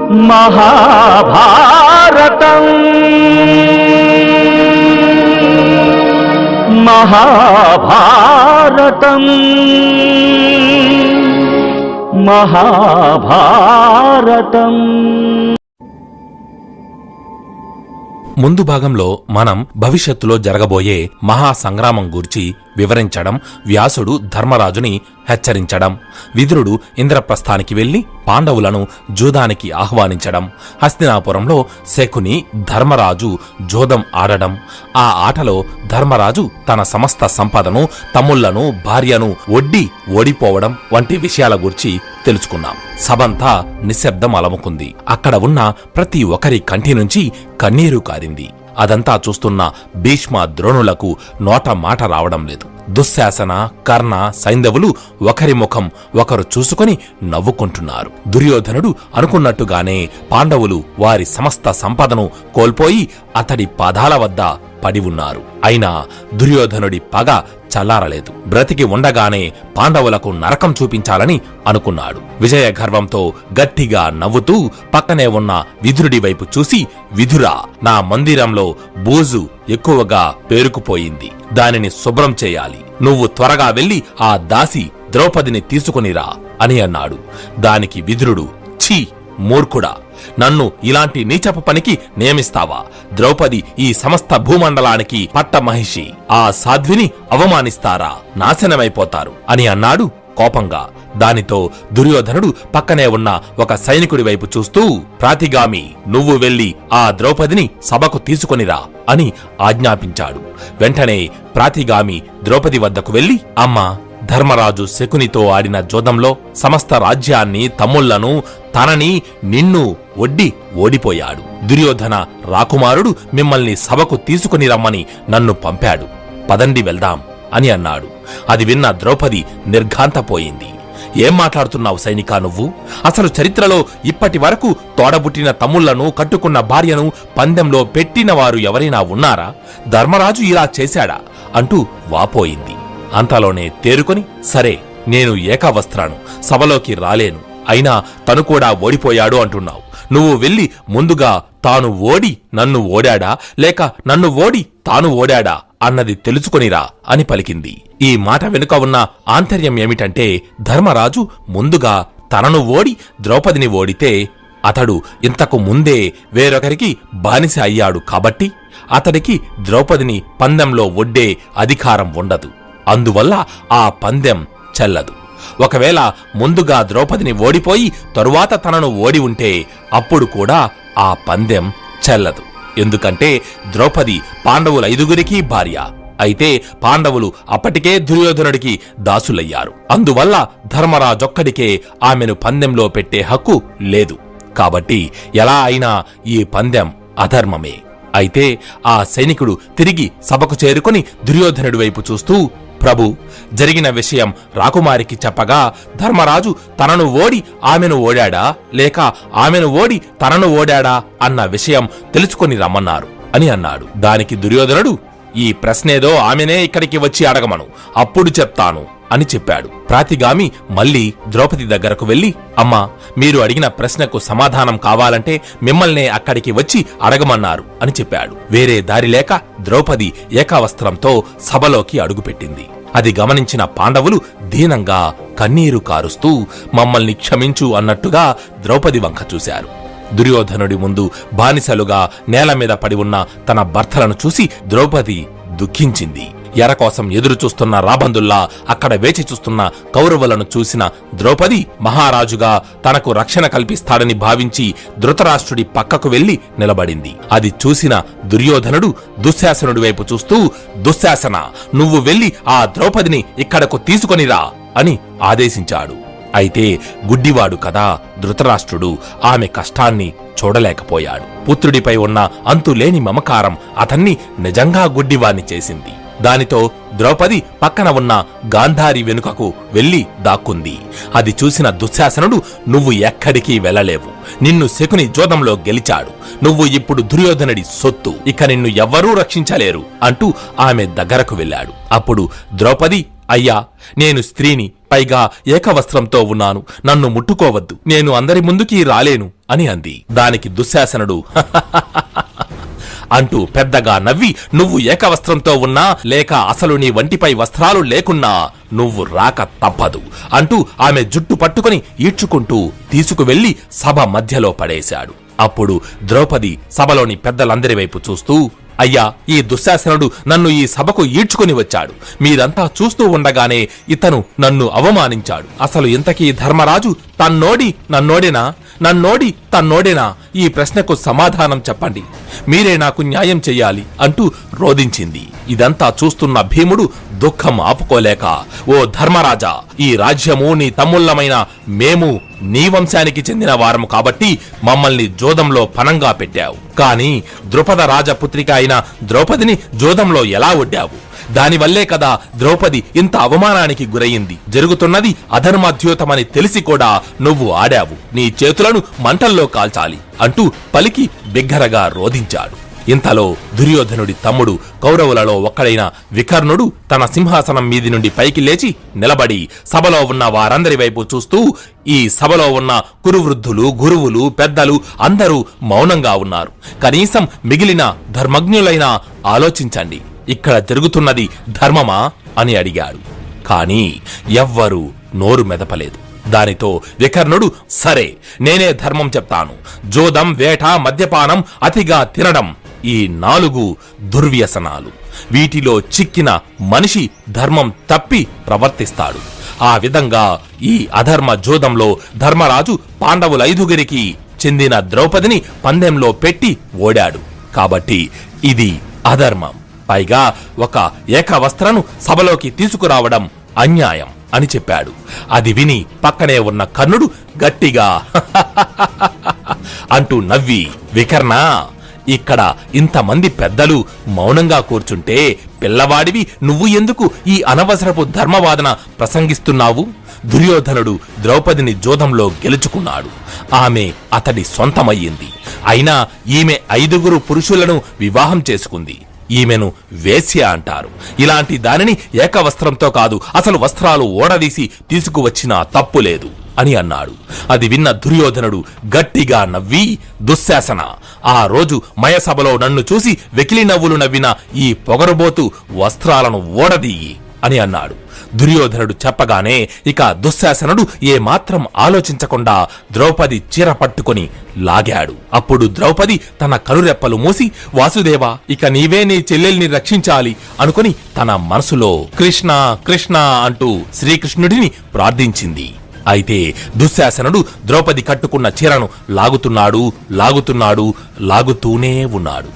మహాభారతం. మహాభారతం. మహాభారతం. ముందు భాగంలో మనం భవిష్యత్తులో జరగబోయే మహా సంగ్రామం గూర్చి వివరించడం వ్యాసుడు ధర్మరాజుని హెచ్చరించడం విదురుడు ఇంద్రప్రస్థానికి వెళ్ళి పాండవులను జూదానికి ఆహ్వానించడం హస్తినాపురంలో శకుని ధర్మరాజు జోదం ఆడడం. ఆ ఆటలో ధర్మరాజు తన సమస్త సంపదను తమ్ముళ్ళను భార్యను ఒడ్డి ఓడిపోవడం వంటి విషయాల గురించి తెలుసుకున్నాం. సభంతా నిశ్శబ్దం అలముకుంది. అక్కడ ఉన్న ప్రతి ఒక్కరి కంటి నుంచి కన్నీరు కారింది. అదంతా చూస్తున్న భీష్మ ద్రోణులకు నోట మాట రావడం లేదు. దుశ్శాసన కర్ణ సైంధవులు ఒకరి ముఖం ఒకరు చూసుకొని నవ్వుకుంటున్నారు. దుర్యోధనుడు అనుకున్నట్టుగానే పాండవులు వారి సమస్త సంపదను కోల్పోయి అతడి పాదాల వద్ద పడి ఉన్నారు. అయినా దుర్యోధనుడి పగ చల్లారలేదు. బ్రతికి ఉండగానే పాండవులకు నరకం చూపించాలని అనుకున్నాడు. విజయ గర్వంతో గట్టిగా నవ్వుతూ పక్కనే ఉన్న విధురుడి వైపు చూసి విధురా నా మందిరంలో బూజు ఎక్కువగా పేరుకుపోయింది. దానిని శుభ్రం చేయాలి. నువ్వు త్వరగా వెళ్ళి ఆ దాసి ద్రౌపదిని తీసుకునిరా అని అన్నాడు. దానికి విధురుడు ఛీ మూర్ఖుడా నన్ను ఇలాంటి నీచపు పనికి నియమిస్తావా? ద్రౌపది ఈ సమస్త భూమండలానికి పట్టమహిషి. ఆ సాధ్విని అవమానిస్తారా? నాశనమైపోతారు. అని అన్నాడు కోపంగా. దానితో దుర్యోధనుడు పక్కనే ఉన్న ఒక సైనికుడి వైపు చూస్తూ ప్రాతిగామి నువ్వు వెళ్ళి ఆ ద్రౌపదిని సభకు తీసుకొనిరా అని ఆజ్ఞాపించాడు. వెంటనే ప్రాతిగామి ద్రౌపది వద్దకు వెళ్ళి అమ్మా ధర్మరాజు శకునితో ఆడిన జోదంలో సమస్త రాజ్యాన్ని తమ్ముళ్ళను తనని నిన్ను ఒడ్డి ఓడిపోయాడు. దుర్యోధన రాకుమారుడు మిమ్మల్ని సభకు తీసుకుని రమ్మని నన్ను పంపాడు. పదండి వెళ్దాం అని అన్నాడు. అది విన్న ద్రౌపది నిర్ఘాంతపోయింది. ఏం మాట్లాడుతున్నావు సైనికా నువ్వు? అసలు చరిత్రలో ఇప్పటి వరకు తోడబుట్టిన తమ్ముళ్ళను కట్టుకున్న భార్యను పందెంలో పెట్టిన వారు ఎవరైనా ఉన్నారా? ధర్మరాజు ఇలా చేశాడా? అంటూ వాపోయింది. అంతలోనే తేరుకొని సరే నేను ఏకావస్త్రాను సభలోకి రాలేను. అయినా తను కూడా ఓడిపోయాడు అంటున్నావు. నువ్వు వెళ్ళి ముందుగా తాను ఓడి నన్ను ఓడాడా? లేక నన్ను ఓడి తాను ఓడాడా? అన్నది తెలుసుకొనిరా అని పలికింది. ఈ మాట వెనుక ఉన్న ఆంతర్యం ఏమిటంటే ధర్మరాజు ముందుగా తనను ఓడి ద్రౌపదిని ఓడితే అతడు ఇంతకు ముందే వేరొకరికి బానిస అయ్యాడు కాబట్టి అతడికి ద్రౌపదిని పందెంలో ఒడ్డే అధికారం ఉండదు. అందువల్ల ఆ పందెం చెల్లదు. ఒకవేళ ముందుగా ద్రౌపదిని ఓడిపోయి తరువాత తనను ఓడి ఉంటే అప్పుడు కూడా ఆ పందెం చెల్లదు. ఎందుకంటే ద్రౌపది పాండవుల ఐదుగురికి భార్య. అయితే పాండవులు అప్పటికే దుర్యోధనుడికి దాసులయ్యారు. అందువల్ల ధర్మరాజొక్కడికే ఆమెను పందెంలో పెట్టే హక్కు లేదు. కాబట్టి ఎలా అయినా ఈ పందెం అధర్మమే. అయితే ఆ సైనికుడు తిరిగి సభకు చేరుకొని దుర్యోధనుడి వైపు చూస్తూ ప్రభు జరిగిన విషయం రాకుమారికి చెప్పగా ధర్మరాజు తనను ఓడి ఆమెను ఓడాడా? లేక ఆమెను ఓడి తనను ఓడాడా? అన్న విషయం తెలుసుకొని రమ్మన్నారు అని అన్నాడు. దానికి దుర్యోధనుడు ఈ ప్రశ్నేదో ఆమెనే ఇక్కడికి వచ్చి అడగమను. అప్పుడు చెప్తాను అని చెప్పాడు. ప్రాతిగామి మళ్ళీ ద్రౌపది దగ్గరకు వెళ్ళి అమ్మా మీరు అడిగిన ప్రశ్నకు సమాధానం కావాలంటే మిమ్మల్నే అక్కడికి వచ్చి అడగమన్నారు అని చెప్పాడు. వేరే దారి లేక ద్రౌపది ఏకావస్త్రంతో సభలోకి అడుగుపెట్టింది. అది గమనించిన పాండవులు దీనంగా కన్నీరు కారుస్తూ మమ్మల్ని క్షమించు అన్నట్టుగా ద్రౌపది వంక చూశారు. దుర్యోధనుడి ముందు బానిసలుగా నేల మీద పడి ఉన్న తన భర్తలను చూసి ద్రౌపది దుఃఖించింది. ఎర కోసం రాబందుల్లా అక్కడ వేచి చూస్తున్న కౌరవులను చూసిన ద్రౌపది మహారాజుగా తనకు రక్షణ కల్పిస్తాడని భావించి ధృతరాష్ట్రుడి పక్కకు వెళ్ళి నిలబడింది. అది చూసిన దుర్యోధనుడు దుశ్శాసనుడి వైపు చూస్తూ దుశ్శాసన నువ్వు వెళ్ళి ఆ ద్రౌపదిని ఇక్కడకు తీసుకొనిరా అని ఆదేశించాడు. అయితే గుడ్డివాడు కదా ధృతరాష్ట్రుడు. ఆమె కష్టాన్ని చూడలేకపోయాడు. పుత్రుడిపై ఉన్న అంతులేని మమకారం అతన్ని నిజంగా గుడ్డివాణ్ణి చేసింది. దానితో ద్రౌపది పక్కన ఉన్న గాంధారి వెనుకకు వెళ్ళి దాక్కుంది. అది చూసిన దుశ్శాసనుడు నువ్వు ఎక్కడికి వెళ్ళలేవు. నిన్ను శకుని జోదంలో గెలిచాడు. నువ్వు ఇప్పుడు దుర్యోధనుడి సొత్తు. ఇక నిన్ను ఎవ్వరూ రక్షించలేరు అంటూ ఆమె దగ్గరకు వెళ్ళాడు. అప్పుడు ద్రౌపది అయ్యా నేను స్త్రీని పైగా ఏకవస్త్రంతో ఉన్నాను. నన్ను ముట్టుకోవద్దు. నేను అందరి ముందుకి రాలేను అని అంది. దానికి దుశ్శాసనుడు అంటూ పెద్దగా నవ్వి నువ్వు ఏకవస్త్రంతో ఉన్నా లేక అసలు నీ వంటిపై వస్త్రాలు లేకున్నా నువ్వు రాక తప్పదు అంటూ ఆమె జుట్టు పట్టుకుని ఈడ్చుకుంటూ తీసుకువెళ్ళి సభ మధ్యలో పడేశాడు. అప్పుడు ద్రౌపది సభలోని పెద్దలందరి వైపు చూస్తూ అయ్యా ఈ దుశ్శాసనుడు నన్ను ఈ సభకు ఈడ్చుకుని వచ్చాడు. మీరంతా చూస్తూ ఉండగానే ఇతను నన్ను అవమానించాడు. అసలు ఇంతకీ ధర్మరాజు తన్నోడి నన్నోడేనా? నన్నోడి తన్నోడేనా? ఈ ప్రశ్నకు సమాధానం చెప్పండి. మీరే నాకు న్యాయం చెయ్యాలి అంటూ రోధించింది. ఇదంతా చూస్తున్న భీముడు దుఃఖం ఆపుకోలేక ఓ ధర్మరాజా ఈ రాజ్యము నీ తమ్ముళ్ళమైన మేము నీ వంశానికి చెందిన వారము కాబట్టి మమ్మల్ని జోదంలో పనంగా పెట్టావు. కాని ద్రుపద రాజపుత్రిక అయిన ద్రౌపదిని జోదంలో ఎలా ఒడ్డావు? దానివల్లే కదా ద్రౌపది ఇంత అవమానానికి గురయింది. జరుగుతున్నది అధర్మాద్యోతమని తెలిసి కూడా నువ్వు ఆడావు. నీ చేతులను మంటల్లో కాల్చాలి అంటూ పలికి బిగ్గరగా రోధించాడు. ఇంతలో దుర్యోధనుడి తమ్ముడు కౌరవులలో ఒక్కడైన వికర్ణుడు తన సింహాసనం మీది నుండి పైకి లేచి నిలబడి సభలో ఉన్న వారందరి వైపు చూస్తూ ఈ సభలో ఉన్న కురువృద్ధులు గురువులు పెద్దలు అందరూ మౌనంగా ఉన్నారు. కనీసం మిగిలిన ధర్మజ్ఞులైనా ఆలోచించండి ఇక్కడ జరుగుతున్నది ధర్మమా అని అడిగాడు. కానీ ఎవ్వరూ నోరు మెదపలేదు. దానితో వికర్ణుడు సరే నేనే ధర్మం చెప్తాను. జోదం వేట మద్యపానం అతిగా తినడం ఈ నాలుగు దుర్వ్యసనాలు. వీటిలో చిక్కిన మనిషి ధర్మం తప్పి ప్రవర్తిస్తాడు. ఆ విధంగా ఈ అధర్మ జోదంలో ధర్మరాజు పాండవులైదుగురికి చెందిన ద్రౌపదిని పందెంలో పెట్టి ఓడాడు. కాబట్టి ఇది అధర్మం. పైగా ఒక ఏకవస్త్రను సభలోకి తీసుకురావడం అన్యాయం అని చెప్పాడు. అది విని పక్కనే ఉన్న కర్ణుడు గట్టిగా అంటూ నవ్వి వికర్ణ ఇక్కడ ఇంతమంది పెద్దలు మౌనంగా కూర్చుంటే పిల్లవాడివి నువ్వు ఎందుకు ఈ అనవసరపు ధర్మవాదన ప్రసంగిస్తున్నావు? దుర్యోధనుడు ద్రౌపదిని జోదంలో గెలుచుకున్నాడు. ఆమె అతడి సొంతమయ్యింది. అయినా ఈమె ఐదుగురు పురుషులను వివాహం చేసుకుంది. ఈమెను వేశ్య అంటారు. ఇలాంటి దానిని ఏకవస్త్రంతో కాదు అసలు వస్త్రాలు ఓడదీసి తీసుకువచ్చినా తప్పు లేదు. అని అన్నాడు. అది విన్న దుర్యోధనుడు గట్టిగా నవ్వి దుశ్శాసన! ఆ రోజు మయసభలో నన్ను చూసి వెకిలి నవ్వులు నవ్విన ఈ పొగరుబోతు వస్త్రాలను ఓడదీయి అని అన్నాడు. దుర్యోధనుడు చెప్పగానే ఇక దుశ్శాసనుడు ఏమాత్రం ఆలోచించకుండా ద్రౌపది చీర పట్టుకొని లాగాడు. అప్పుడు ద్రౌపది తన కనురెప్పలు మూసి వాసుదేవా ఇక నీవే నీ చెల్లెల్ని రక్షించాలి అనుకుని తన మనసులో కృష్ణ కృష్ణ అంటూ శ్రీకృష్ణుడిని ప్రార్థించింది. అయితే దుశ్శాసనుడు ద్రౌపది కట్టుకున్న చీరను లాగుతున్నాడు లాగుతున్నాడు లాగుతూనే ఉన్నాడు.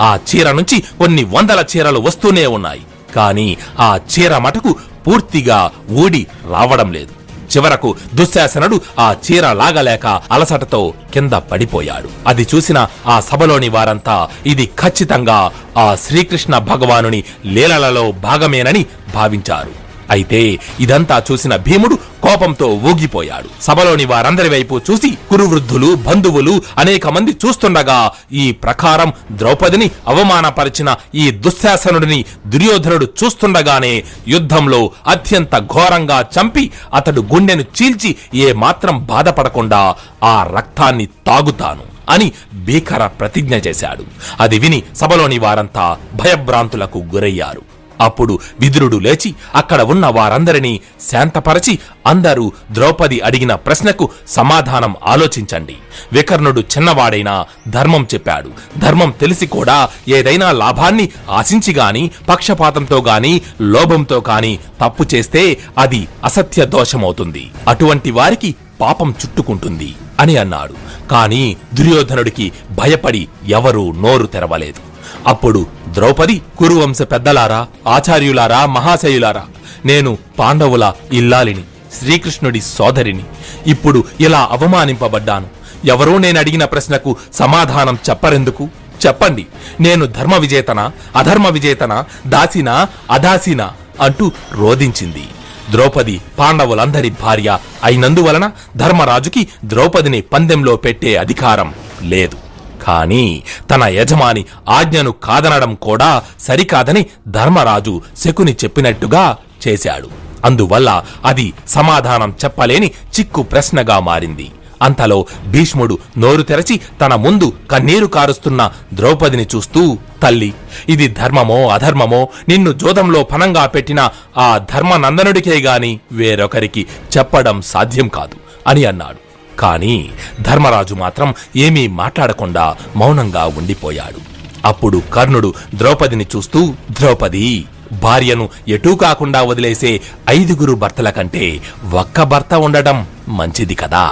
ఆ చీర నుంచి కొన్ని వందల చీరలు వస్తూనే ఉన్నాయి. కాని ఆ చీర మటుకు పూర్తిగా ఊడి రావడం లేదు. చివరకు దుశ్శాసనుడు ఆ చీర లాగలేక అలసటతో కింద పడిపోయాడు. అది చూసిన ఆ సభలోని వారంతా ఇది ఖచ్చితంగా ఆ శ్రీకృష్ణ భగవానుని లీలలలో భాగమేనని భావించారు. అయితే ఇదంతా చూసిన భీముడు కోపంతో ఊగిపోయాడు. సభలోని వారందరి వైపు చూసి కురువృద్ధులు బంధువులు అనేక మంది చూస్తుండగా ఈ ప్రకారం ద్రౌపదిని అవమానపరిచిన ఈ దుశ్శాసనుడిని దుర్యోధనుడు చూస్తుండగానే యుద్ధంలో అత్యంత ఘోరంగా చంపి అతడు గుండెను చీల్చి ఏ మాత్రం బాధపడకుండా ఆ రక్తాన్ని తాగుతాను అని భీకర ప్రతిజ్ఞ చేశాడు. అది విని సభలోని వారంతా భయభ్రాంతులకు గురయ్యారు. అప్పుడు విదురుడు లేచి అక్కడ ఉన్న వారందరినీ శాంతపరచి అందరూ ద్రౌపది అడిగిన ప్రశ్నకు సమాధానం ఆలోచించండి. వికర్ణుడు చిన్నవాడైనా ధర్మం చెప్పాడు. ధర్మం తెలిసి కూడా ఏదైనా లాభాన్ని ఆశించి గాని పక్షపాతంతో గాని లోభంతో గాని తప్పు చేస్తే అది అసత్య దోషమవుతుంది. అటువంటి వారికి పాపం చుట్టుకుంటుంది అని అన్నాడు. కాని దుర్యోధనుడికి భయపడి ఎవరూ నోరు తెరవలేదు. అప్పుడు ద్రౌపది కురువంశ పెద్దలారా ఆచార్యులారా మహాశయులారా నేను పాండవుల ఇల్లాలిని శ్రీకృష్ణుడి సోదరిని. ఇప్పుడు ఇలా అవమానింపబడ్డాను. ఎవరూ నేను అడిగిన ప్రశ్నకు సమాధానం చెప్పరెందుకు? చెప్పండి. నేను ధర్మ విజేతనా అధర్మ విజేతనా దాసినా అదాసినా? అంటూ రోధించింది. ద్రౌపది పాండవులందరి భార్య అయినందువలన ధర్మరాజుకి ద్రౌపదిని పందెంలో పెట్టే అధికారం లేదు. కానీ తన యజమాని ఆజ్ఞను కాదనడం కూడా సరికాదని ధర్మరాజు శకుని చెప్పినట్టుగా చేశాడు. అందువల్ల అది సమాధానం చెప్పలేని చిక్కు ప్రశ్నగా మారింది. అంతలో భీష్ముడు నోరు తెరచి తన ముందు కన్నీరు కారుస్తున్న ద్రౌపదిని చూస్తూ తల్లి ఇది ధర్మమో అధర్మమో? నిన్ను జోదంలో పనంగా పెట్టిన ఆ ధర్మనందనుడికే గాని వేరొకరికి చెప్పడం సాధ్యం కాదు అని అన్నాడు. కాని ధర్మరాజు మాత్రం ఏమీ మాట్లాడకుండా మౌనంగా ఉండిపోయాడు. అప్పుడు కర్ణుడు ద్రౌపదిని చూస్తూ ద్రౌపది భార్యను ఎటూ కాకుండా వదిలేసే ఐదుగురు భర్తల కంటే ఒక్క భర్త ఉండటం మంచిది కదా?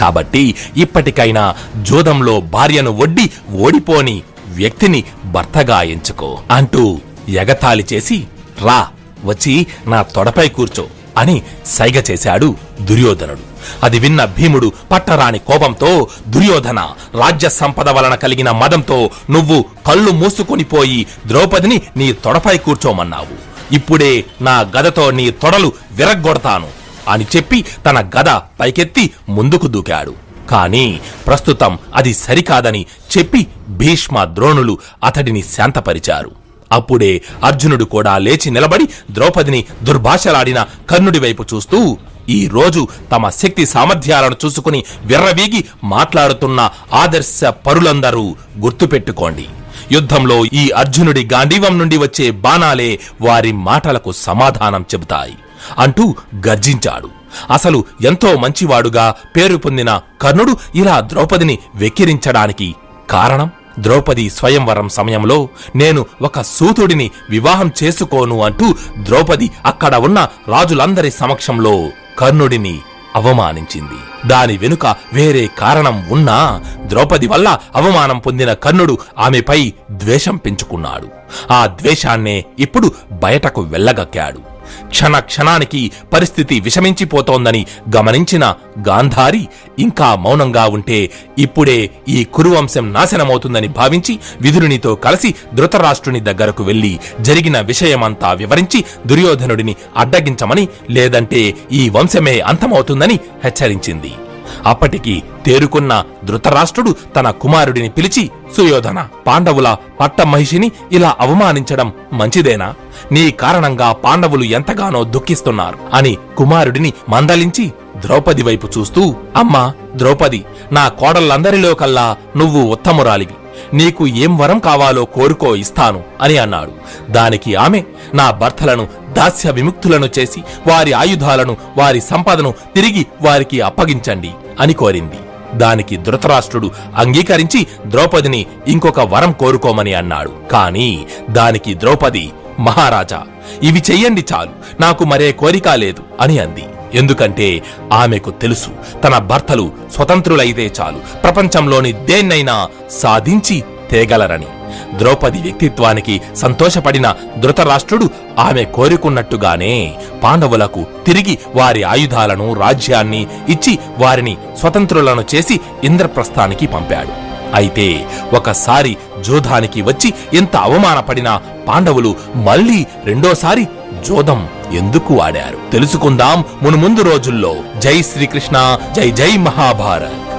కాబట్టి ఇప్పటికైనా జోదంలో భార్యను ఒడ్డి ఓడిపోని వ్యక్తిని భర్తగా ఎంచుకో అంటూ ఎగతాళి చేసి రా వచ్చి నా తొడపై కూర్చో అని సైగ చేశాడు దుర్యోధనుడు. అది విన్న భీముడు పట్టరాని కోపంతో దుర్యోధన రాజ్య సంపద వలన కలిగిన మదంతో నువ్వు కళ్ళు మూసుకొని పోయి ద్రౌపదిని నీ తొడపై కూర్చోమన్నావు. ఇప్పుడే నా గదతో నీ తొడలు విరగ్గొడతాను అని చెప్పి తన గద పైకెత్తి ముందుకు దూకాడు. కాని ప్రస్తుతం అది సరికాదని చెప్పి భీష్మ ద్రోణులు అతడిని శాంతపరిచారు. అప్పుడే అర్జునుడు కూడా లేచి నిలబడి ద్రౌపదిని దుర్భాషలాడిన కర్ణుడి వైపు చూస్తూ ఈ రోజు తమ శక్తి సామర్థ్యాలను చూసుకుని విర్రవీగి మాట్లాడుతున్న ఆదర్శ పరులందరూ గుర్తుపెట్టుకోండి. యుద్ధంలో ఈ అర్జునుడి గాంధీవం నుండి వచ్చే బాణాలే వారి మాటలకు సమాధానం చెబుతాయి అంటూ గర్జించాడు. అసలు ఎంతో మంచివాడుగా పేరు పొందిన కర్ణుడు ఇలా ద్రౌపదిని వెక్కిరించడానికి కారణం? ద్రౌపది స్వయంవరం సమయంలో నేను ఒక సూతుడిని వివాహం చేసుకోను అంటూ ద్రౌపది అక్కడ ఉన్న రాజులందరి సమక్షంలో కర్ణుడిని అవమానించింది. దాని వెనుక వేరే కారణం ఉన్నా ద్రౌపది వల్ల అవమానం పొందిన కర్ణుడు ఆమెపై ద్వేషం పెంచుకున్నాడు. ఆ ద్వేషాన్నే ఇప్పుడు బయటకు వెళ్ళగక్కాడు. క్షణ క్షణానికి పరిస్థితి విషమించిపోతోందని గమనించిన గాంధారి ఇంకా మౌనంగా ఉంటే ఇప్పుడే ఈ కురువంశం నాశనమవుతుందని భావించి విదురునితో కలిసి ధృతరాష్ట్రుని దగ్గరకు వెళ్ళి జరిగిన విషయమంతా వివరించి దుర్యోధనుడిని అడ్డగించమని లేదంటే ఈ వంశమే అంతమవుతుందని హెచ్చరించింది. అప్పటికి తేరుకున్న ధృతరాష్ట్రుడు తన కుమారుడిని పిలిచి సుయోధన పాండవుల పట్టమహిషిని ఇలా అవమానించడం మంచిదేనా? నీ కారణంగా పాండవులు ఎంతగానో దుఃఖిస్తున్నారు అని కుమారుడిని మందలించి ద్రౌపది వైపు చూస్తూ అమ్మా ద్రౌపది నా కోడళ్ళందరిలో కల్లా నువ్వు ఉత్తమురాలివి. నీకు ఏం వరం కావాలో కోరుకో ఇస్తాను అని అన్నాడు. దానికి ఆమె నా భర్తలను దాస్య విముక్తులను చేసి వారి ఆయుధాలను వారి సంపదను తిరిగి వారికి అప్పగించండి అని కోరింది. దానికి ధృతరాష్ట్రుడు అంగీకరించి ద్రౌపదిని ఇంకొక వరం కోరుకోమని అన్నాడు. కాని దానికి ద్రౌపది మహారాజా ఇవి చెయ్యండి చాలు నాకు మరే కోరిక లేదు అని అంది. ఎందుకంటే ఆమెకు తెలుసు తన భర్తలు స్వతంత్రులైతే చాలు ప్రపంచంలోని దేన్నైనా సాధించి తేగలరని. ద్రౌపది వ్యక్తిత్వానికి సంతోషపడిన ధృతరాష్ట్రుడు ఆమె కోరుకున్నట్టుగానే పాండవులకు తిరిగి వారి ఆయుధాలను రాజ్యాన్ని ఇచ్చి వారిని స్వతంత్రులను చేసి ఇంద్రప్రస్థానికి పంపాడు. అయితే ఒకసారి జోధానికి వచ్చి ఎంత అవమానపడిన పాండవులు మళ్ళీ రెండోసారి జోదం ఎందుకు ఆడారు? తెలుసుకుందాం మునుముందు రోజుల్లో. జై శ్రీకృష్ణ జై జై మహాభారత్.